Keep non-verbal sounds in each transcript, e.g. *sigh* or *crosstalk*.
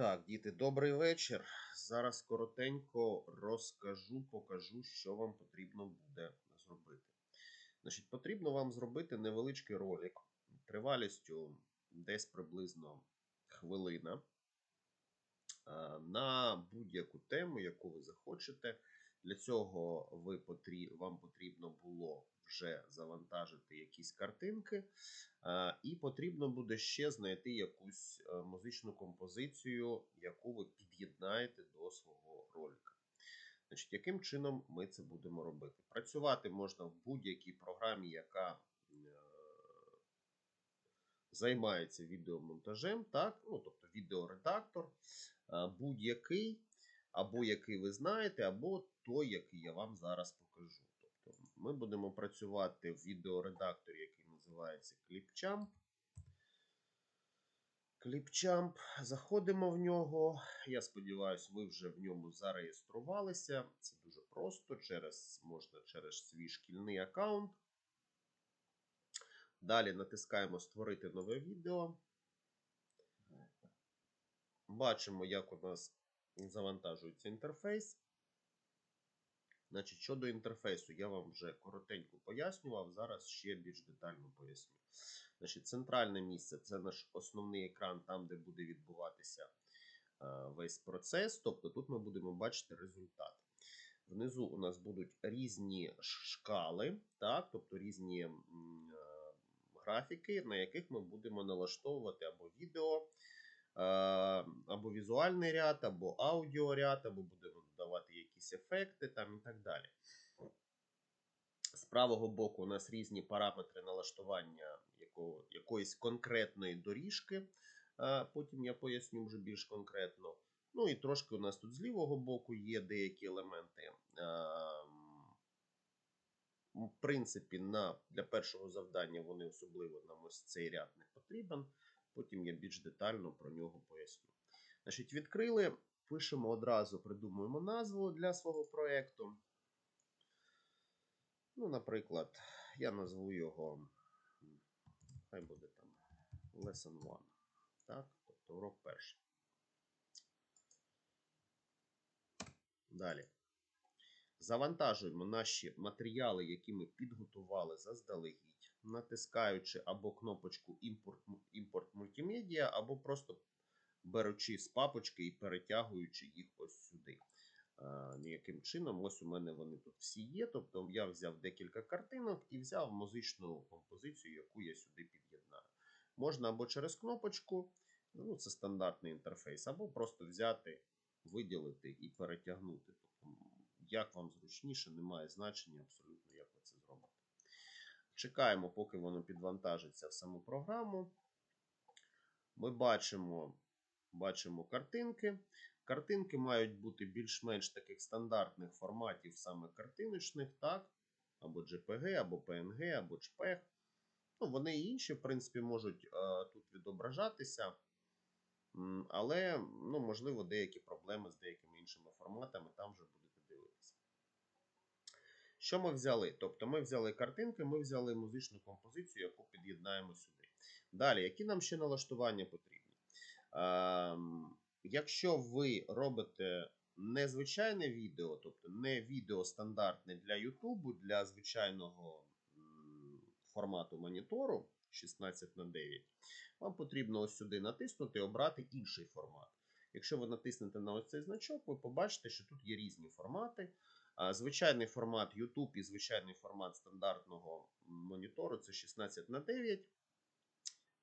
Так, діти, добрий вечір. Зараз коротенько розкажу, покажу, що вам потрібно буде зробити. Значить, потрібно вам зробити невеличкий ролик тривалістю десь приблизно хвилина на будь-яку тему, яку ви захочете. Для цього ви вам потрібно було вже завантажити якісь картинки, е, і потрібно буде ще знайти якусь е, музичну композицію, яку ви під'єднаєте до свого ролика. Значить, яким чином ми це будемо робити? Працювати можна в будь-якій програмі, яка е, займається відеомонтажем, так? ну, тобто відеоредактор, будь-який, або який ви знаєте, або той, який я вам зараз покажу. Ми будемо працювати в відеоредакторі, який називається Clipchamp. Clipchamp. Заходимо в нього. Я сподіваюся, ви вже в ньому зареєструвалися. Це дуже просто. Через, Можна через свій шкільний аккаунт. Далі натискаємо Створити нове відео. Бачимо, як у нас завантажується інтерфейс. Значить, щодо інтерфейсу, я вам вже коротенько пояснював, зараз ще більш детально поясню. Значить, Центральне місце це наш основний екран, там, де буде відбуватися е, весь процес. Тобто тут ми будемо бачити результат. Внизу у нас будуть різні шкали, так, тобто різні е, графіки, на яких ми будемо налаштовувати або відео, е, або візуальний ряд, або аудіоряд, або будемо якісь ефекти там і так далі. З правого боку у нас різні параметри налаштування якого, якоїсь конкретної доріжки. Потім я поясню вже більш конкретно. Ну і трошки у нас тут з лівого боку є деякі елементи. В принципі, на, для першого завдання вони особливо нам ось цей ряд не потрібен. Потім я більш детально про нього поясню. Значить, відкрили, пишемо одразу, придумуємо назву для свого проєкту. Ну, наприклад, я назву його, хай буде там Lesson 1. Так, тобто урок перший. Далі. Завантажуємо наші матеріали, які ми підготували заздалегідь, натискаючи або кнопочку Імпорт, імпорт мультимедіа, або просто беручи з папочки і перетягуючи їх ось сюди. Ніяким чином, ось у мене вони тут всі є. Тобто я взяв декілька картинок і взяв музичну композицію, яку я сюди під'єднаю. Можна або через кнопочку, ну це стандартний інтерфейс, або просто взяти, виділити і перетягнути. Тобто, як вам зручніше, немає значення абсолютно, як ви це зробите. Чекаємо, поки воно підвантажиться в саму програму. Ми бачимо, бачимо картинки. Картинки мають бути більш-менш таких стандартних форматів, саме картиночних, так? Або JPG, або PNG, або JPEG. Ну, Вони і інші, в принципі, можуть е, тут відображатися. Але, ну, можливо, деякі проблеми з деякими іншими форматами там вже будете дивитися. Що ми взяли? Тобто ми взяли картинки, ми взяли музичну композицію, яку під'єднаємо сюди. Далі, які нам ще налаштування потрібні? Е, Якщо ви робите незвичайне відео, тобто не відео стандартне для YouTube, для звичайного формату монітору 16 на 9, вам потрібно ось сюди натиснути і обрати інший формат. Якщо ви натиснете на ось цей значок, ви побачите, що тут є різні формати. Звичайний формат YouTube і звичайний формат стандартного монітору це 16 на 9.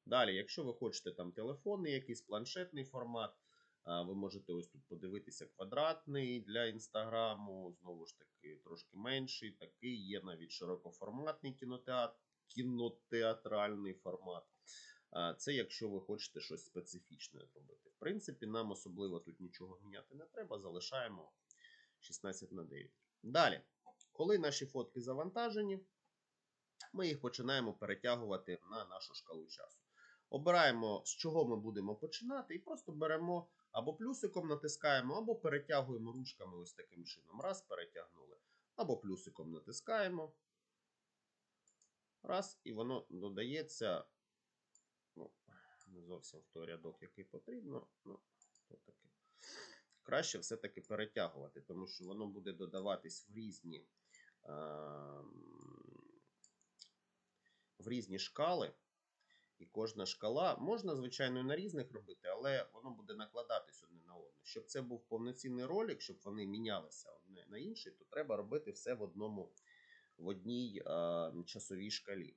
Далі, якщо ви хочете там телефонний, якийсь планшетний формат. Ви можете ось тут подивитися квадратний для інстаграму, знову ж таки, трошки менший. Такий є навіть широкоформатний кінотеатр, кінотеатральний формат. Це якщо ви хочете щось специфічне зробити. В принципі, нам особливо тут нічого міняти не треба, залишаємо 16 на 9. Далі, коли наші фотки завантажені, ми їх починаємо перетягувати на нашу шкалу часу. Обираємо, з чого ми будемо починати, і просто беремо. Або плюсиком натискаємо, або перетягуємо ручками ось таким чином. Раз, перетягнули. Або плюсиком натискаємо. Раз, і воно додається. Ну, не зовсім в той рядок, який потрібно. Ну, Отаке. Краще все-таки перетягувати, тому що воно буде додаватись в різні, е, в різні шкали. І кожна шкала можна, звичайно, і на різних робити, але воно буде накладатись одне на одне. Щоб це був повноцінний ролик, щоб вони мінялися одне на інший, то треба робити все в одному в одній е, часовій шкалі.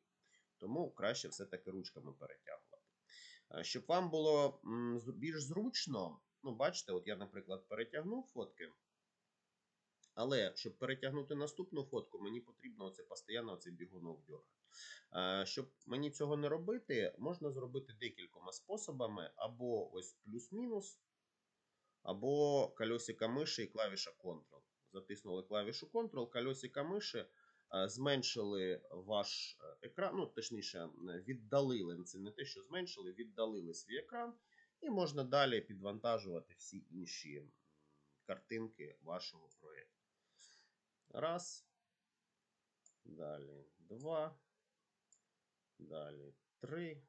Тому краще все-таки ручками перетягувати. Щоб вам було більш зручно, ну, бачите, от я, наприклад, перетягнув фотки. Але щоб перетягнути наступну фотку, мені потрібно оце постійно оцей бігунок дергати. Е, Щоб мені цього не робити, можна зробити декількома способами: або ось плюс-мінус, або колесико миші і клавіша Ctrl. Затиснули клавішу Ctrl, колесико миші, е, зменшили ваш е, екран, ну, точніше, віддалили, це не те, що зменшили, віддалили свій екран, і можна далі підвантажувати всі інші картинки вашого проєкту. Раз. Далі два. Далі три.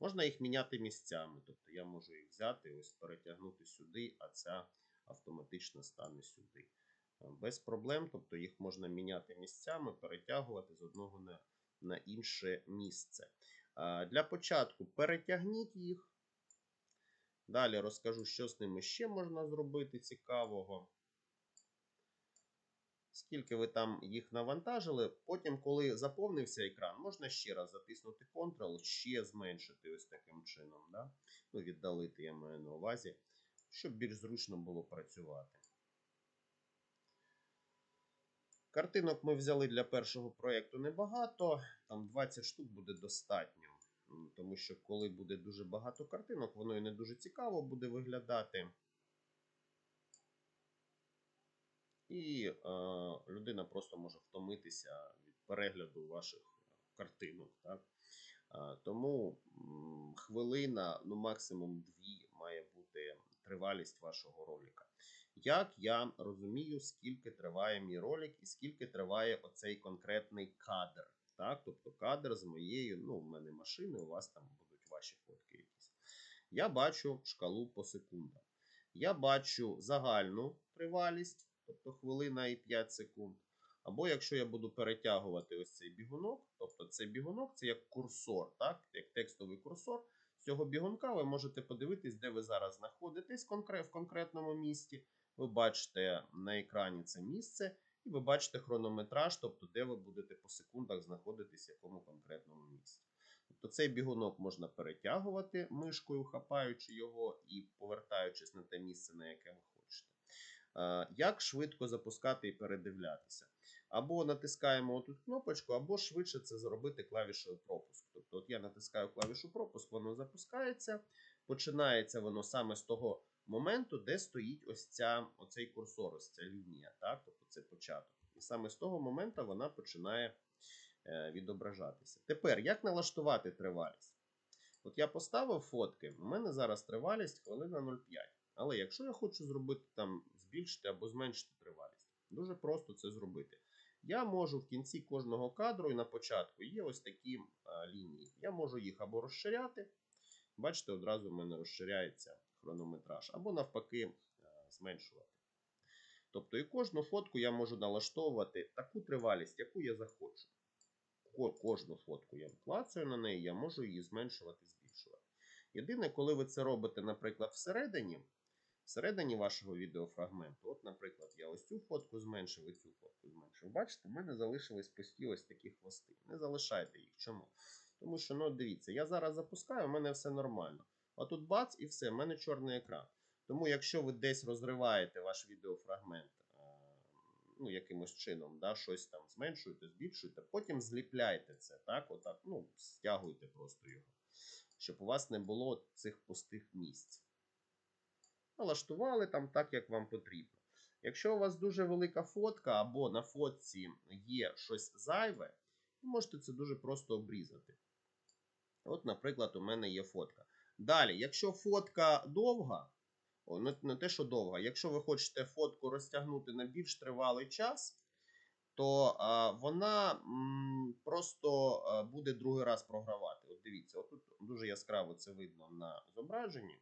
Можна їх міняти місцями. Тобто я можу їх взяти, ось перетягнути сюди, а ця автоматично стане сюди. Е, Без проблем, тобто їх можна міняти місцями, перетягувати з одного на, на інше місце. Е, Для початку перетягніть їх. Далі розкажу, що з ними ще можна зробити цікавого. Скільки ви там їх навантажили, потім, коли заповнився екран, можна ще раз затиснути Ctrl, ще зменшити ось таким чином. Да? Ну, віддалити, я маю на увазі, щоб більш зручно було працювати. Картинок ми взяли для першого проєкту небагато, там 20 штук буде достатньо. Тому що коли буде дуже багато картинок, воно і не дуже цікаво буде виглядати. І е, людина просто може втомитися від перегляду ваших картинок. Так? Е, тому м, хвилина, ну максимум дві, має бути тривалість вашого ролика. Як я розумію, скільки триває мій ролик і скільки триває оцей конкретний кадр. Так? Тобто кадр з моєю, ну, в мене машини, у вас там будуть ваші фотки якісь. Я бачу шкалу по секундам. Я бачу загальну тривалість, тобто хвилина і 5 секунд. Або якщо я буду перетягувати ось цей бігунок, тобто цей бігунок це як курсор, так? як текстовий курсор. З цього бігунка ви можете подивитись, де ви зараз знаходитесь в конкретному місті. Ви бачите на екрані це місце, і ви бачите хронометраж, тобто де ви будете по секундах знаходитись в якому конкретному місці. Тобто цей бігунок можна перетягувати мишкою, хапаючи його і повертаючись на те місце, на яке ви Як швидко запускати і передивлятися? Або натискаємо отут кнопочку, або швидше це зробити клавішою пропуск. Тобто, от я натискаю клавішу пропуск, воно запускається. Починається воно саме з того моменту, де стоїть ось ця, оцей курсор, ось ця лінія, так? тобто це початок. І саме з того моменту вона починає е, відображатися. Тепер, як налаштувати тривалість? От я поставив фотки, у мене зараз тривалість хвилина 0,5. Але якщо я хочу зробити там, збільшити або зменшити тривалість, дуже просто це зробити. Я можу в кінці кожного кадру і на початку є ось такі лінії. Я можу їх або розширяти. Бачите, одразу в мене розширяється хронометраж, або навпаки зменшувати. Тобто і кожну фотку я можу налаштовувати таку тривалість, яку я захочу. Кожну фотку я клацаю на неї, я можу її зменшувати, збільшувати. Єдине, коли ви це робите, наприклад, всередині, всередині вашого відеофрагменту, от, наприклад, я ось цю фотку зменшив і цю фотку зменшив. Бачите, в мене залишились пусті ось такі хвости. Не залишайте їх. Чому? Тому що, ну, дивіться, я зараз запускаю, у мене все нормально. А тут бац, і все, в мене чорний екран. Тому, якщо ви десь розриваєте ваш відеофрагмент е, ну, якимось чином, да, щось там зменшуєте, збільшуєте, потім зліпляйте це, так, отак, ну, стягуйте просто його, щоб у вас не було цих пустих місць. Налаштували там так, як вам потрібно. Якщо у вас дуже велика фотка, або на фотці є щось зайве, ви можете це дуже просто обрізати. От, наприклад, у мене є фотка. Далі, якщо фотка довга, не те, що довга, якщо ви хочете фотку розтягнути на більш тривалий час, то а, вона м, просто а, буде другий раз програвати. От дивіться, отут дуже яскраво це видно на зображенні.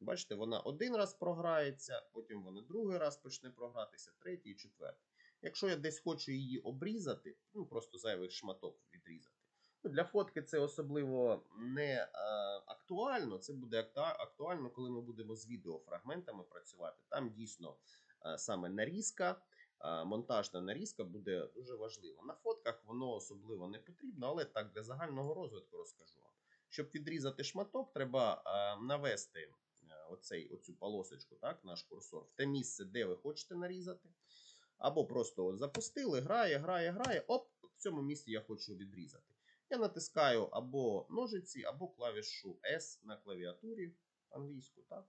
Бачите, вона один раз програється, потім вона другий раз почне програтися, третій, четвертий. Якщо я десь хочу її обрізати, ну просто зайвий шматок відрізати. Ну, для фотки це особливо не е, актуально. Це буде актуально, коли ми будемо з відеофрагментами працювати. Там дійсно е, саме нарізка, е, монтажна нарізка буде дуже важлива. На фотках воно особливо не потрібно, але так для загального розвитку розкажу вам. Щоб відрізати шматок, треба навести оцей, оцю полосочку, так, наш курсор, в те місце, де ви хочете нарізати. Або просто от запустили, грає, грає, грає. Оп, в цьому місці я хочу відрізати. Я натискаю або ножиці, або клавішу S на клавіатурі англійську, так?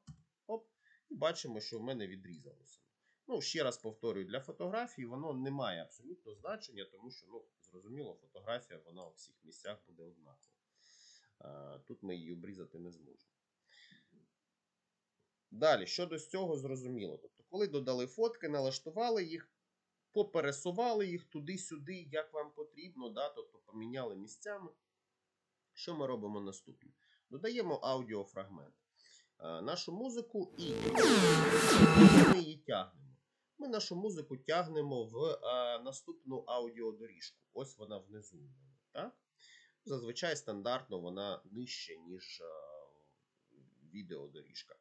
Оп, і бачимо, що в мене відрізалося. Ну, ще раз повторюю, для фотографії воно не має абсолютно значення, тому що, ну, зрозуміло, фотографія вона у всіх місцях буде однакова. Тут ми її обрізати не зможемо. Далі, щодо цього зрозуміло. Тобто, коли додали фотки, налаштували їх, попересували їх туди-сюди, як вам потрібно, да? тобто поміняли місцями. Що ми робимо наступне? Додаємо аудіофрагмент. Е, нашу музику і ми її тягнемо. Ми нашу музику тягнемо в е, наступну аудіодоріжку. Ось вона внизу. Так? Зазвичай стандартно вона нижче, ніж е, відеодоріжка.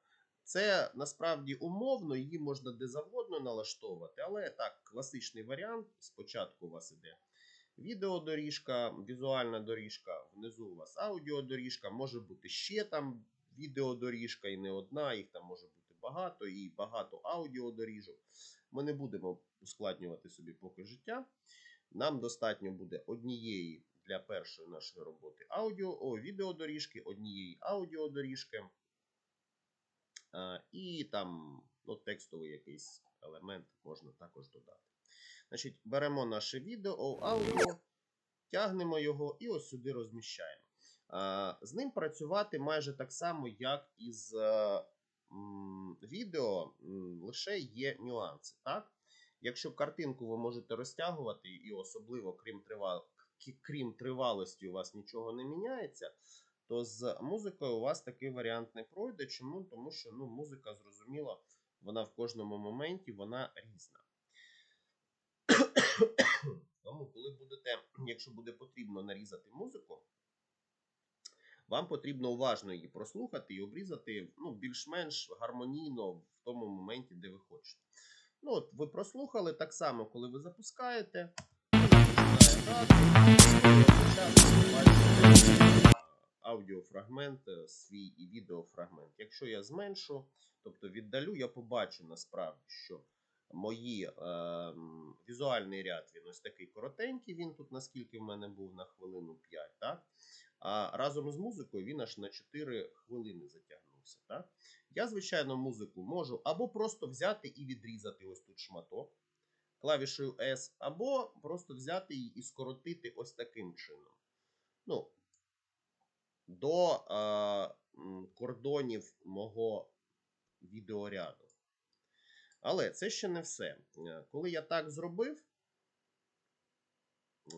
Це насправді умовно, її можна де завгодно налаштовувати, але так, класичний варіант. Спочатку у вас іде відеодоріжка, візуальна доріжка, внизу у вас аудіодоріжка, може бути ще там відеодоріжка і не одна, їх там може бути багато, і багато аудіодоріжок. Ми не будемо ускладнювати собі поки життя. Нам достатньо буде однієї для першої нашої роботи аудіо, о, відеодоріжки, однієї аудіодоріжки. Е, І там ну, текстовий якийсь елемент можна також додати. Значить, беремо наше відео, аудіо, тягнемо його і ось сюди розміщаємо. Е, З ним працювати майже так само, як і з е, відео, лише є нюанси. Так? Якщо картинку ви можете розтягувати, і особливо крім, крім тривалості у вас нічого не міняється, то з музикою у вас такий варіант не пройде. Чому? Тому що ну, музика, зрозуміло, вона в кожному моменті вона різна. *coughs* Тому, коли будете, якщо буде потрібно нарізати музику, вам потрібно уважно її прослухати і обрізати ну, більш-менш гармонійно в тому моменті, де ви хочете. Ну, от ви прослухали так само, коли ви запускаєте. починає грати, Аудіофрагмент е, свій і відеофрагмент. Якщо я зменшу, тобто віддалю, я побачу насправді, що мої е, візуальний ряд він ось такий коротенький. Він тут, наскільки в мене був на хвилину 5, так? А разом з музикою він аж на 4 хвилини затягнувся. Так? Я, звичайно, музику можу або просто взяти і відрізати ось тут шматок клавішею S, або просто взяти її і скоротити ось таким чином. Ну, до е, кордонів мого відеоряду. Але це ще не все. Е, Коли я так зробив,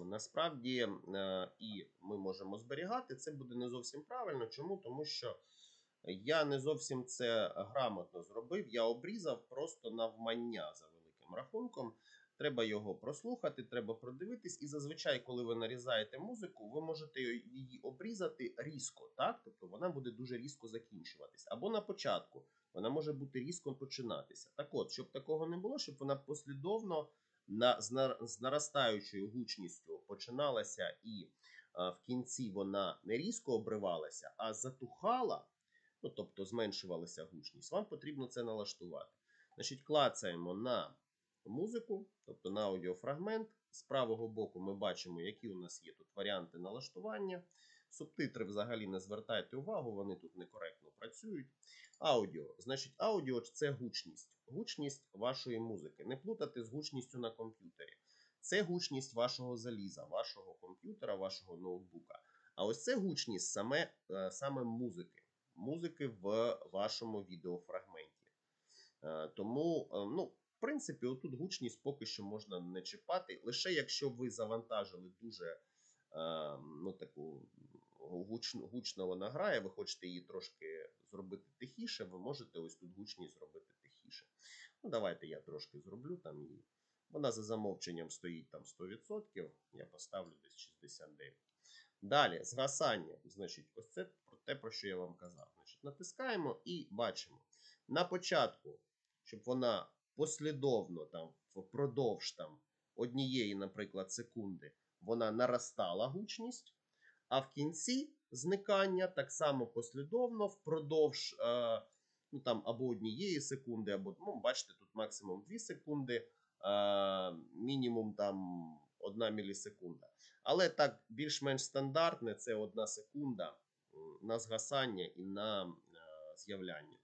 насправді е, і ми можемо зберігати, це буде не зовсім правильно. Чому? Тому що я не зовсім це грамотно зробив. Я обрізав просто навмання за великим рахунком. Треба його прослухати, треба продивитись. І зазвичай, коли ви нарізаєте музику, ви можете її обрізати різко, так? Тобто вона буде дуже різко закінчуватись. Або на початку вона може бути різко починатися. Так от, щоб такого не було, щоб вона послідовно на, з, на- з наростаючою гучністю починалася і а, в кінці вона не різко обривалася, а затухала, ну тобто зменшувалася гучність, вам потрібно це налаштувати. Значить, клацаємо на музику, тобто на аудіофрагмент. З правого боку ми бачимо, які у нас є тут варіанти налаштування. Субтитри взагалі не звертайте увагу, вони тут некоректно працюють. Аудіо. Значить, аудіо це гучність. Гучність вашої музики. Не плутати з гучністю на комп'ютері. Це гучність вашого заліза, вашого комп'ютера, вашого ноутбука. А ось це гучність саме, е, саме музики. Музики в вашому відеофрагменті. Е, Тому, е, ну, принципі, отут гучність поки що можна не чіпати, лише якщо ви завантажили дуже е, ну, таку гучно, гучно вона грає, ви хочете її трошки зробити тихіше, ви можете ось тут гучність зробити тихіше. Ну, давайте я трошки зроблю там її. Вона за замовченням стоїть там 100%, я поставлю десь 69%. Далі, згасання. Значить, ось це про те, про що я вам казав. Значить, натискаємо і бачимо. На початку, щоб вона послідовно там впродовж там однієї, наприклад, секунди, вона наростала гучність, а в кінці зникання так само послідовно впродовж е, ну, там, або однієї секунди, або ну, бачите, тут максимум 2 секунди, е, мінімум там 1 мілісекунда. Але так більш-менш стандартне це 1 секунда на згасання і на е, з'являння.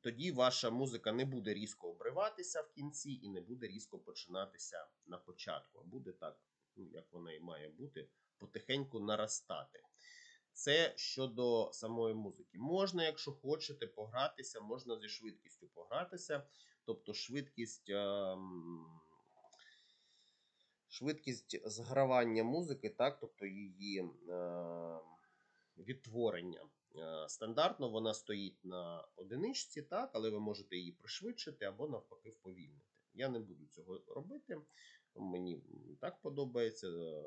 Тоді ваша музика не буде різко обриватися в кінці і не буде різко починатися на початку, а буде так, ну, як вона і має бути, потихеньку наростати. Це щодо самої музики. Можна, якщо хочете, погратися, можна зі швидкістю погратися. Тобто швидкість, ем, швидкість згравання музики, так, тобто її ем, відтворення. Е, Стандартно вона стоїть на одиничці, так, але ви можете її пришвидшити або навпаки вповільнити. Я не буду цього робити. Мені так подобається, е,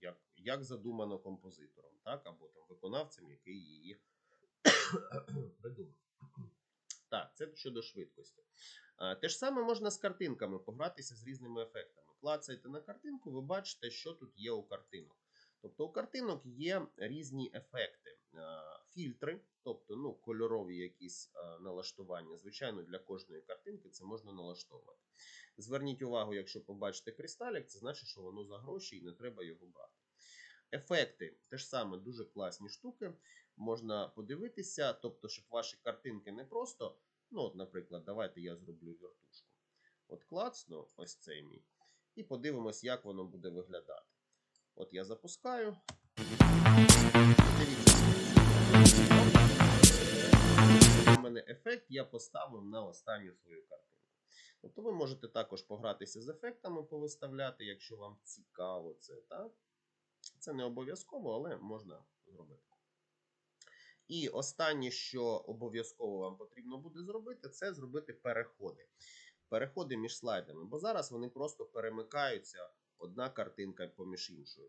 як, як задумано композитором, так, або там виконавцем, який її *coughs* придумав. Так, це щодо швидкості. Е, Те ж саме можна з картинками погратися з різними ефектами. Клацаєте на картинку, ви бачите, що тут є у картинок. Тобто у картинок є різні ефекти, фільтри, тобто ну, кольорові якісь е, налаштування. Звичайно, для кожної картинки це можна налаштовувати. Зверніть увагу, якщо побачите кристалік, це значить, що воно за гроші і не треба його брати. Ефекти те ж саме дуже класні штуки. Можна подивитися, тобто, щоб ваші картинки не просто, ну, от, наприклад, давайте я зроблю вертушку. От клацну, ось цей мій. І подивимось, як воно буде виглядати. От я запускаю. Дивіться. Мене ефект я поставив на останню свою картинку. Тобто ви можете також погратися з ефектами, повиставляти, якщо вам цікаво це. Так? Це не обов'язково, але можна зробити. І останнє, що обов'язково вам потрібно буде зробити, це зробити переходи. Переходи між слайдами, бо зараз вони просто перемикаються одна картинка поміж іншою.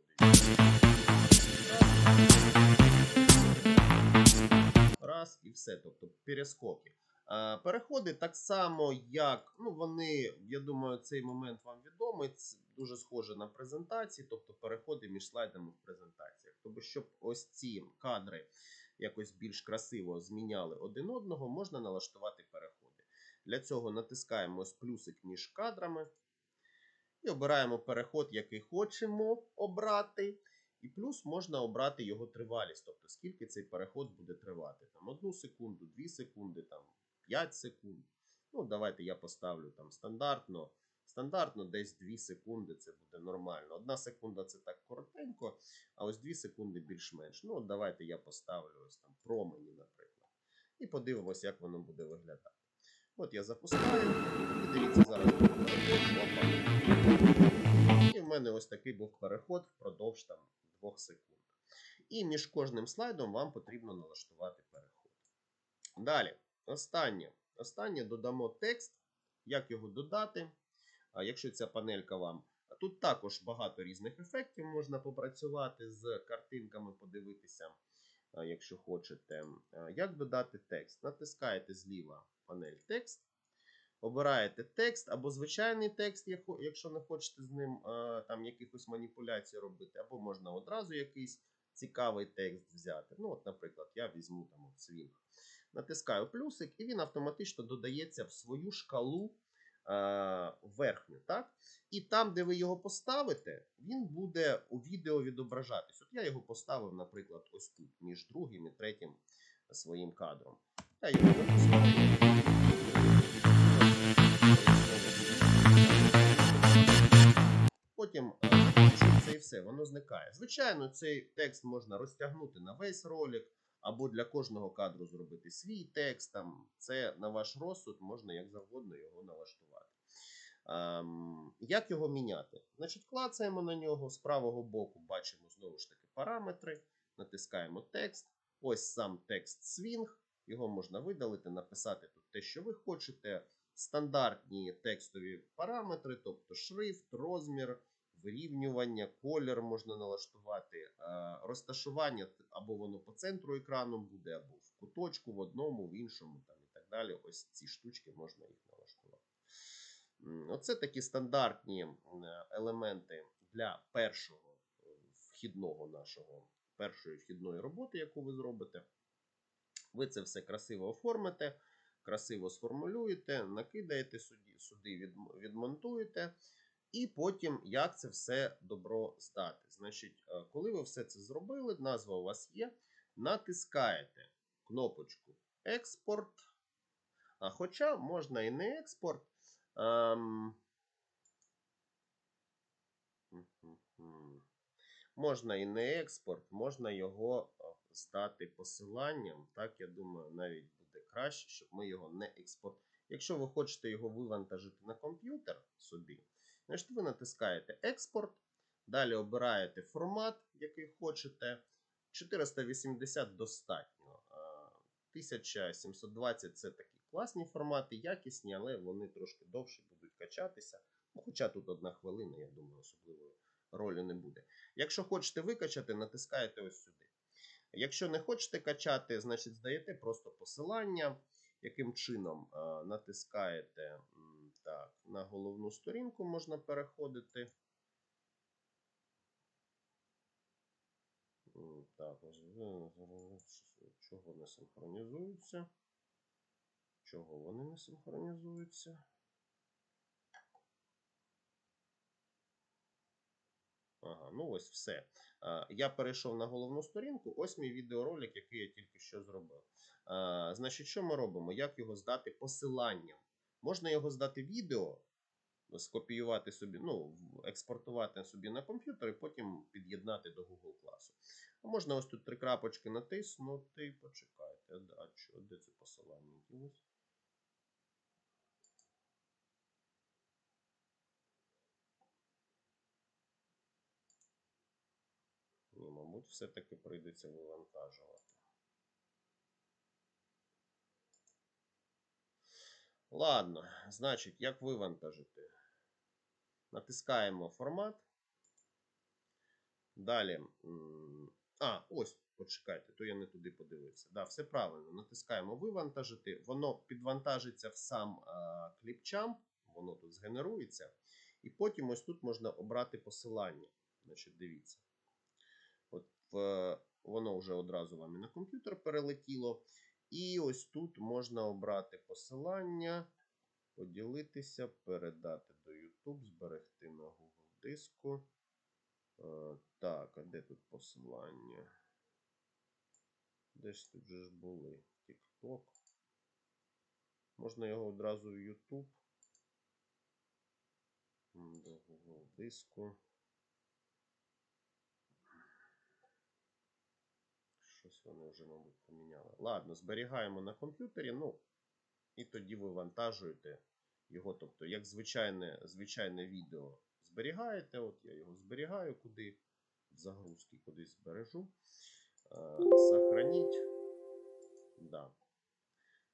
Раз і все, тобто перескоки. Е, Переходи так само, як ну вони, я думаю, цей момент вам відомий. Це дуже схоже на презентації, тобто переходи між слайдами в презентаціях. Тобто, щоб ось ці кадри якось більш красиво зміняли один одного, можна налаштувати переходи. Для цього натискаємо ось плюсик між кадрами і обираємо переход, який хочемо обрати. І плюс можна обрати його тривалість, тобто скільки цей переход буде тривати. Там 1 секунду, 2 секунди, там 5 секунд. Ну, давайте я поставлю там стандартно. Стандартно десь 2 секунди це буде нормально. Одна секунда це так коротенько, а ось 2 секунди більш-менш. Ну, от давайте я поставлю ось там промені, наприклад. І подивимося, як воно буде виглядати. От я запускаю. Дивіться, зараз переход. І в мене ось такий був переход впродовж там 2 секунд. І між кожним слайдом вам потрібно налаштувати переход. Далі, останнє. Останнє додамо текст. Як його додати? Якщо ця панелька вам. Тут також багато різних ефектів можна попрацювати з картинками, подивитися, якщо хочете. Як додати текст? Натискаєте зліва панель текст. Обираєте текст або звичайний текст, якщо не хочете з ним е, там якихось маніпуляцій робити, або можна одразу якийсь цікавий текст взяти. Ну, от, наприклад, я візьму там свінг. Натискаю плюсик, і він автоматично додається в свою шкалу е, верхню. Так? І там, де ви його поставите, він буде у відео відображатись. От я його поставив, наприклад, ось тут, між другим і третім своїм кадром. Я його запускаю. Потім е, закінчується і все, воно зникає. Звичайно, цей текст можна розтягнути на весь ролик, або для кожного кадру зробити свій текст. Там. Це на ваш розсуд, можна як завгодно його налаштувати. Ем, як його міняти? Значить, клацаємо на нього з правого боку, бачимо знову ж таки параметри, натискаємо текст. Ось сам текст свінг. Його можна видалити, написати тут те, що ви хочете. Стандартні текстові параметри, тобто шрифт, розмір, вирівнювання, колір можна налаштувати, е, розташування або воно по центру екрану буде, або в куточку, в одному, в іншому там, і так далі. Ось ці штучки можна їх налаштувати. Оце такі стандартні елементи для першого е, вхідного нашого, першої вхідної роботи, яку ви зробите. Ви це все красиво оформите, красиво сформулюєте, накидаєте сюди, сюди відмонтуєте. І потім, як це все добро здати. Значить, е, коли ви все це зробили, назва у вас є, натискаєте кнопочку Експорт. А хоча можна і не експорт. Ем... Можна і не експорт, можна його е, здати посиланням. Так, я думаю, навіть буде краще, щоб ми його не експорт. Якщо ви хочете його вивантажити на комп'ютер собі, значить ви натискаєте експорт, далі обираєте формат, який хочете. 480 достатньо. 1720 це такі класні формати, якісні, але вони трошки довше будуть качатися. Ну, хоча тут одна хвилина, я думаю, особливої ролі не буде. Якщо хочете викачати, натискаєте ось сюди. Якщо не хочете качати, значить здаєте просто посилання, яким чином натискаєте так, на головну сторінку можна переходити. Так, е, чого не синхронізуються? Чого вони не синхронізуються? Ага, ну ось все. Я перейшов на головну сторінку. Ось мій відеоролик, який я тільки що зробив. Значить, що ми робимо? Як його здати посиланням? Можна його здати відео, скопіювати собі, ну, експортувати собі на комп'ютер і потім під'єднати до Google класу. А можна ось тут три крапочки натиснути. Почекайте, а, що, де це посилання? ділось? Ні, мабуть, все-таки прийдеться вивантажувати. Ладно, значить, як вивантажити? Натискаємо формат. Далі. А, ось, почекайте, то я не туди подивився. Да, все правильно. Натискаємо вивантажити. Воно підвантажиться в сам а, кліпчамп, воно тут згенерується. І потім ось тут можна обрати посилання. Значить, дивіться. От е, воно вже одразу вам і на комп'ютер перелетіло. І ось тут можна обрати посилання, поділитися, передати до YouTube, зберегти на Google диску. Е, Так, а де тут посилання? Де ж тут же ж були? TikTok. Можна його одразу в YouTube. До Google диску. Щось вони вже, мабуть, поміняли. Ладно, зберігаємо на комп'ютері, ну, і тоді вивантажуєте його. Тобто, як звичайне, звичайне відео зберігаєте. От я його зберігаю куди, загрузки кудись збережу. Е, Сохраніть. Да.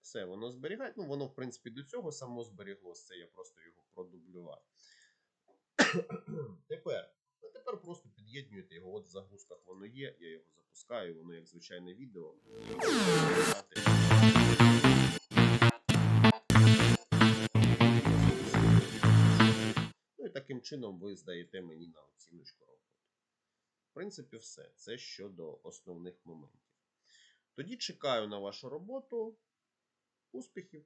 Все, воно зберігає. Ну, воно, в принципі, до цього само зберіглося. Це я просто його продублював. *coughs* Тепер. А тепер просто під'єднуєте його. От в загрузках воно є. Я його запускаю, воно як звичайне відео. Ну і таким чином ви здаєте мені на оціночку роботу. В принципі, все. Це щодо основних моментів. Тоді чекаю на вашу роботу. Успіхів!